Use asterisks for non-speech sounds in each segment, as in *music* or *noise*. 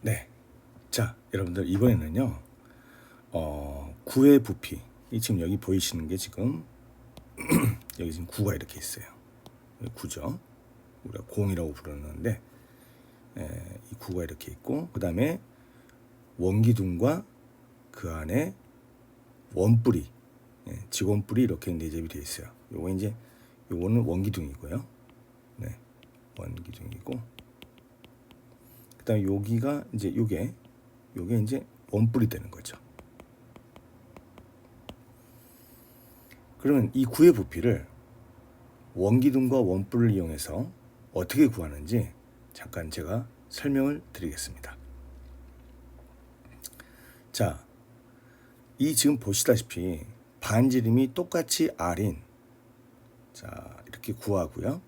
네. 자, 여러분들 이번에는요. 어, 구의 부피. 이 지금 여기 보이시는 게 지금 *clears throat* 여기 지금 구가 이렇게 있어요. 여기 구죠. 우리가 공이라고 부르는데 에, 이 구가 이렇게 있고 그 다음에 원기둥과 그 안에 원뿔이 예, 직원뿔이 이렇게 내접이 되어 있어요. 요거 이제 요거는 원기둥이고요. 네, 원기둥이고 그다음에 여기가 이제 요게 요게 이제 원뿔이 되는 거죠. 그러면 이 구의 부피를 원기둥과 원뿔을 이용해서 어떻게 구하는지 잠깐 제가 설명을 드리겠습니다. 자, 이 지금 보시다시피 반지름이 똑같이 R인 자 이렇게 구하고요.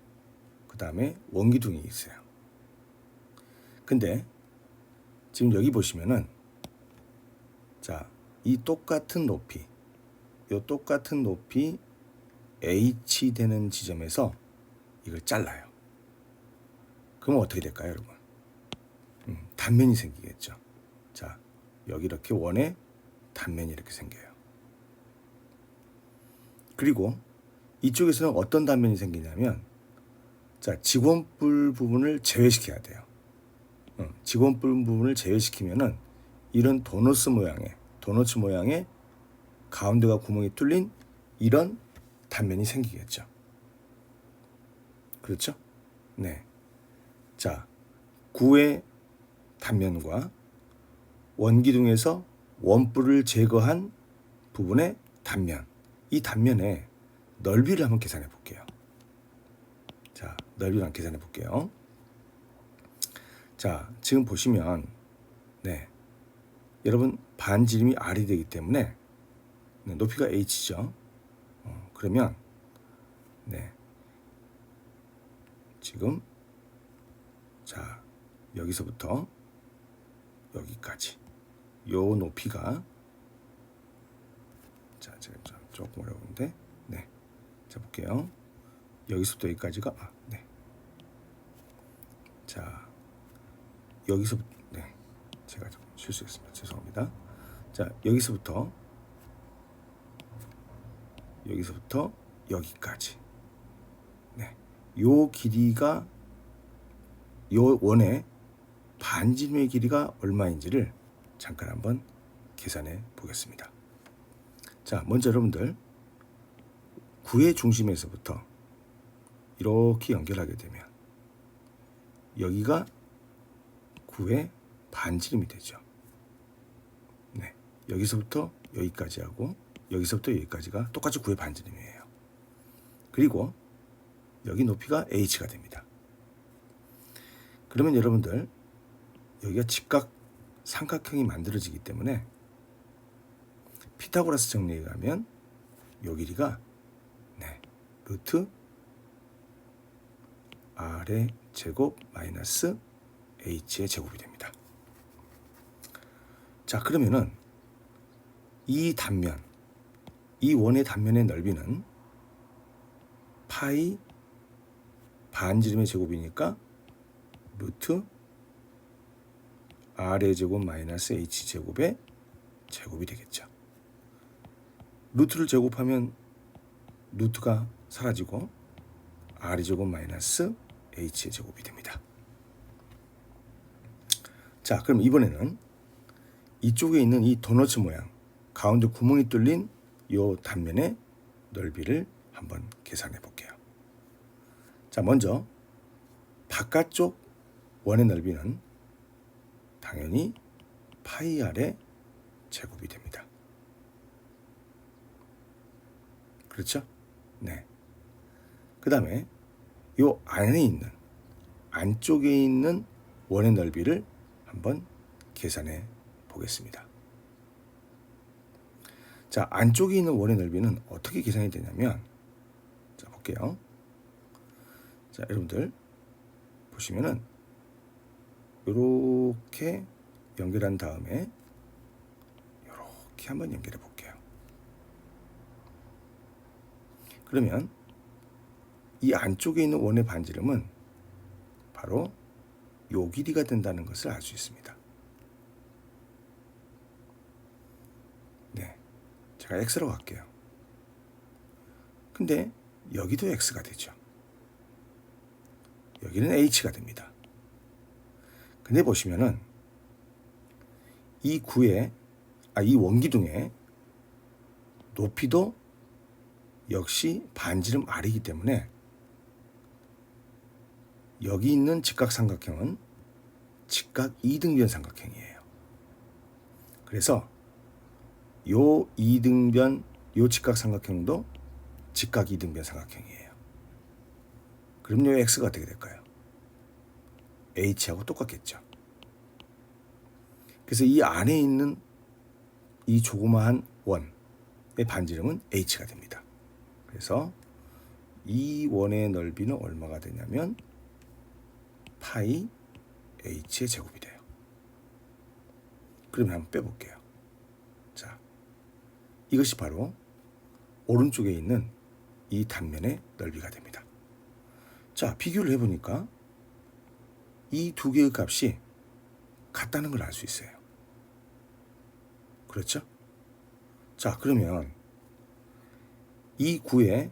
그 다음에 원기둥이 있어요. 근데 지금 여기 보시면은 자 이 똑같은 높이 이 똑같은 높이 H 되는 지점에서 이걸 잘라요. 그러면 어떻게 될까요, 여러분? 음, 단면이 생기겠죠. 자, 여기 이렇게 원에 단면이 이렇게 생겨요. 그리고 이쪽에서는 어떤 단면이 생기냐면, 자, 직원뿔 부분을 제외시켜야 돼요. 어, 직원뿔 부분을 제외시키면은 이런 도너스 모양의 도너츠 모양의 가운데가 구멍이 뚫린 이런 단면이 생기겠죠. 그렇죠? 네. 자, 구의 단면과 원기둥에서 원뿔을 제거한 부분의 단면. 이 단면의 넓이를 한번 계산해 볼게요. 자, 넓이를 한번 계산해 볼게요. 자, 지금 보시면 네. 여러분 반지름이 R이 되기 때문에 네, 높이가 H죠. 어, 그러면 네. 지금 자, 여기서부터 여기까지 요 높이가 자, 좀 조금 어려운데. 네. 자, 볼게요. 여기서부터 여기까지가 아, 네. 자, 여기서부터 네. 제가 좀 실수했습니다. 죄송합니다. 자, 여기서부터 여기서부터 여기까지. 네. 요 길이가 요 원의 반지름의 길이가 얼마인지를 잠깐 한번 계산해 보겠습니다. 자, 먼저 여러분들 구의 중심에서부터 이렇게 연결하게 되면 여기가 구의 반지름이 되죠. 네. 여기서부터 여기까지 하고 여기서부터 여기까지가 똑같이 구의 반지름이에요. 그리고 여기 높이가 h가 됩니다. 그러면 여러분들 여기가 직각 삼각형이 만들어지기 때문에 피타고라스 정리에 가면 요 길이가 네, 루트 r의 제곱 마이너스 h의 제곱이 됩니다. 자 그러면은 이 단면 이 원의 단면의 넓이는 파이 반지름의 제곱이니까 루트 r의 제곱 마이너스 h 제곱의 제곱이 되겠죠. 루트를 제곱하면 루트가 사라지고 r의 제곱 마이너스 h의 제곱이 됩니다. 자, 그럼 이번에는 이쪽에 있는 이 도너츠 모양 가운데 구멍이 뚫린 이 단면의 넓이를 한번 계산해 볼게요. 자, 먼저 바깥쪽 원의 넓이는 당연히 파이 r의 제곱이 됩니다. 그렇죠? 네. 그 다음에 요 안에 있는 안쪽에 있는 원의 넓이를 한번 계산해 보겠습니다. 자, 안쪽에 있는 원의 넓이는 어떻게 계산이 되냐면 자, 볼게요. 자, 여러분들 보시면은 이렇게 연결한 다음에 이렇게 한번 연결해 볼게요. 그러면 이 안쪽에 있는 원의 반지름은 바로 요 길이가 된다는 것을 알 수 있습니다. 네. 제가 x로 갈게요. 근데 여기도 x가 되죠. 여기는 h가 됩니다. 근데 보시면은 이 구에 아, 이 원기둥의 높이도 역시 반지름 r이기 때문에 여기 있는 직각삼각형은 직각 이등변 삼각형이에요. 그래서 요 이등변 요 직각삼각형도 직각 이등변 삼각형이에요. 그럼 요 x가 어떻게 될까요? h하고 똑같겠죠. 그래서 이 안에 있는 이 조그마한 원의 반지름은 h가 됩니다. 그래서 이 원의 넓이는 얼마가 되냐면 파이 h의 제곱이 돼요. 그러면 한번 빼볼게요. 자, 이것이 바로 오른쪽에 있는 이 단면의 넓이가 됩니다. 자, 비교를 해보니까 이 두 개의 값이 같다는 걸 알 수 있어요. 그렇죠? 자, 그러면 이 구의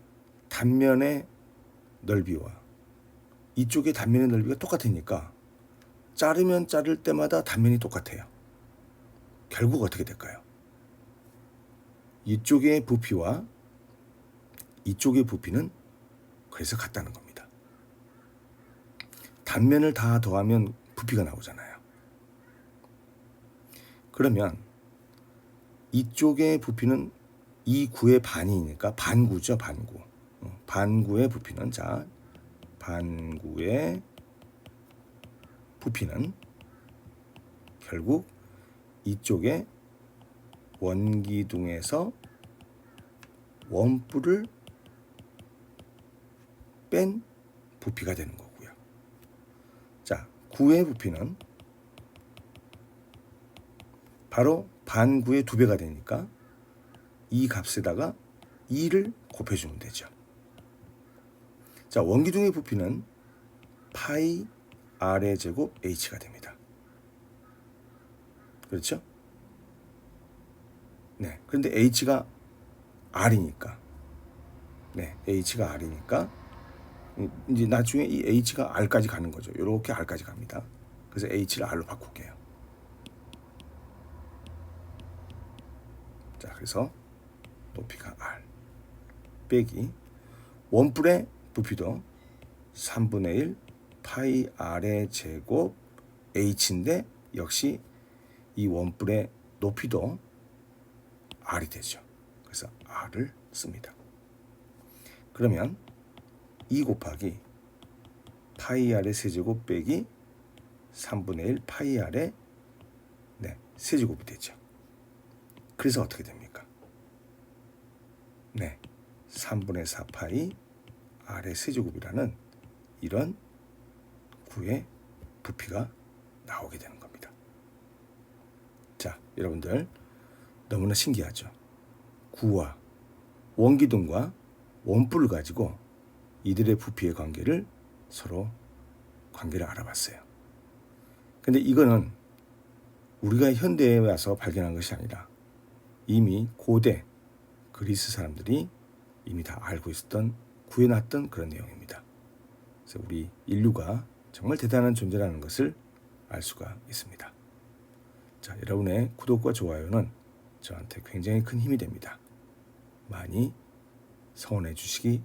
단면의 넓이와 이쪽의 단면의 넓이가 똑같으니까 자르면 자를 때마다 단면이 똑같아요. 결국 어떻게 될까요? 이쪽의 부피와 이쪽의 부피는 그래서 같다는 겁니다. 단면을 다 더하면 부피가 나오잖아요. 그러면 이쪽의 부피는 이 구의 반이니까 반구죠, 반구. 어, 반구의 부피는 자, 반구의 부피는 결국 이쪽에 원기둥에서 원뿔을 뺀 부피가 되는 거고요. 자, 구의 부피는 바로 반구의 두 배가 되니까 이 값에다가 2를 곱해주면 되죠. 자, 원기둥의 부피는 파이 r의 제곱 h가 됩니다. 그렇죠? 네. 그런데 h가 r이니까, 네, h가 r이니까 이제 나중에 이 h가 r까지 가는 거죠. 이렇게 r까지 갑니다. 그래서 h를 r로 바꿀게요. 자, 그래서 높이가 r 빼기 원뿔의 부피도 3분의 1 파이 r의 제곱 h인데 역시 이 원뿔의 높이도 r이 되죠. 그래서 r을 씁니다. 그러면 2 곱하기 파이 r의 세제곱 빼기 3분의 1 파이 r의 네, 세제곱이 되죠. 그래서 어떻게 됩니까? 네, 3분의 4 파이 r의 세제곱이라는 이런 구의 부피가 나오게 되는 겁니다. 자, 여러분들 너무나 신기하죠? 구와 원기둥과 원뿔을 가지고 이들의 부피의 관계를 서로 관계를 알아봤어요. 근데 이거는 우리가 현대에 와서 발견한 것이 아니라 이미 고대 그리스 사람들이 이미 다 알고 있었던 구해놨던 그런 내용입니다. 그래서 우리 인류가 정말 대단한 존재라는 것을 알 수가 있습니다. 자, 여러분의 구독과 좋아요는 저한테 굉장히 큰 힘이 됩니다. 많이 성원해 주시기